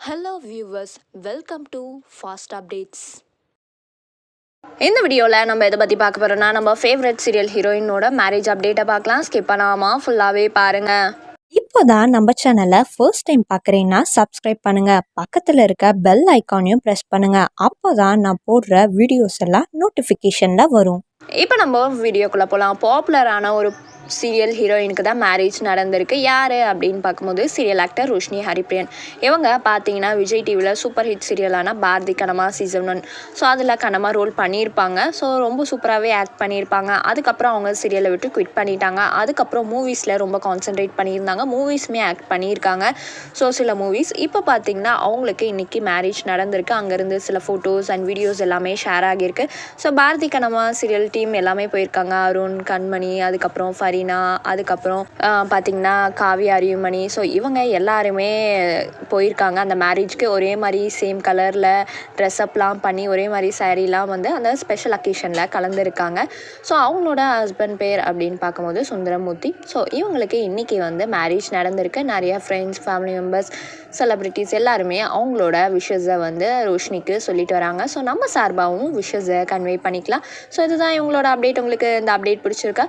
Hello viewers welcome to fast updates இந்த வீடியோவில் நம்ம எதை பற்றி பார்க்க போகிறோம்னா நம்ம ஃபேவரட் சீரியல் ஹீரோயினோட மேரேஜ் அப்டேட்டை பார்க்கலாம். ஸ்கிப் பண்ணாமல் ஃபுல்லாகவே பாருங்கள் இப்போதான் நம்ம சேனலை ஃபர்ஸ்ட் டைம் பார்க்குறீங்கன்னா சப்ஸ்கிரைப் பண்ணுங்க. பக்கத்தில் இருக்க பெல் ஐக்கானையும் ப்ரெஸ் பண்ணுங்க. அப்போதான் நான் போடுற வீடியோஸ் எல்லாம் நோட்டிஃபிகேஷனில் வரும். இப்போ நம்ம வீடியோக்குள்ளே போகலாம் பாப்புலரான ஒரு சீரியல் ஹீரோயினுக்கு தான் மேரேஜ் நடந்திருக்கு. யார் அப்படின்னு பார்க்கும்போது சீரியல் ஆக்டர் ரோஷினி ஹரிப்ரியன். இவங்க பார்த்தீங்கன்னா விஜய் டிவியில் சூப்பர் ஹிட் சீரியலான பாரதி கனமா சீசன் ஒன் ஸோ அதில் கனமா ரோல் பண்ணியிருப்பாங்க. ஸோ ரொம்ப சூப்பராகவே ஆக்ட் பண்ணியிருப்பாங்க. அதுக்கப்புறம் அவங்க சீரியலை விட்டு குவிட் பண்ணிட்டாங்க. அதுக்கப்புறம் மூவிஸில் ரொம்ப கான்சென்ட்ரேட் பண்ணியிருந்தாங்க. மூவிஸுமே ஆக்ட் பண்ணியிருக்காங்க. ஸோ சில மூவிஸ் இப்போ பார்த்தீங்கன்னா அவங்களுக்கு இன்றைக்கி மேரேஜ் நடந்திருக்கு. அங்கேருந்து சில ஃபோட்டோஸ் அண்ட் வீடியோஸ் எல்லாமே ஷேர் ஆகியிருக்கு. So Bharathi Kannamma serial team எல்லாமே போயிருக்காங்க. அருண் கண்மணி அதுக்கப்புறம் ஃபரீனா அதுக்கப்புறம் பார்த்தீங்கன்னா காவியா அரியுமணி. ஸோ இவங்க எல்லாருமே போயிருக்காங்க. அந்த மேரேஜ்க்கு ஒரே மாதிரி சேம் கலரில் ட்ரெஸ்அப்லாம் பண்ணி ஒரே மாதிரி சேரீலாம் வந்து அந்த ஸ்பெஷல் அக்கேஷனில் கலந்துருக்காங்க. ஸோ அவங்களோட ஹஸ்பண்ட் பேர் அப்படின்னு பார்க்கும்போது சுந்தரமூர்த்தி. ஸோ இவங்களுக்கு இன்றைக்கி வந்து மேரேஜ் நடந்திருக்கு. நிறைய ஃப்ரெண்ட்ஸ் ஃபேமிலி மெம்பர்ஸ் செலிப்ரிட்டிஸ் எல்லாருமே அவங்களோட விஷஸை வந்து ரோஷினிக்கு சொல்லிட்டு வராங்க. ஸோ நம்ம சார்பாகவும் விஷஸை கன்வே பண்ணிக்கலாம். ஸோ இதுதான் இவங்களோட அப்டேட் உங்களுக்கு இந்த அப்டேட் பிடிச்சிருக்கா?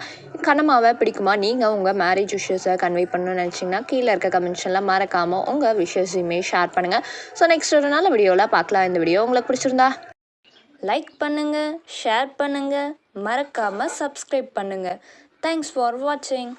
கனமாவை பிடிக்குமா நீங்கள் உங்கள் மேரேஜ் விஷயஸை கன்வே பண்ணணும்னு நினச்சிங்கன்னா கீழே இருக்க கமெண்ட்ஸ்லாம் மறக்காமல் உங்கள் விஷயஸையுமே ஷேர் பண்ணுங்கள் ஸோ நெக்ஸ்ட் ஒரு நாள் வீடியோவில் பார்க்கலாம். இந்த வீடியோ உங்களுக்கு பிடிச்சிருந்தா லைக் பண்ணுங்கள் ஷேர் பண்ணுங்கள் மறக்காமல் சப்ஸ்கிரைப் பண்ணுங்கள் தேங்க்ஸ் ஃபார் வாட்சிங்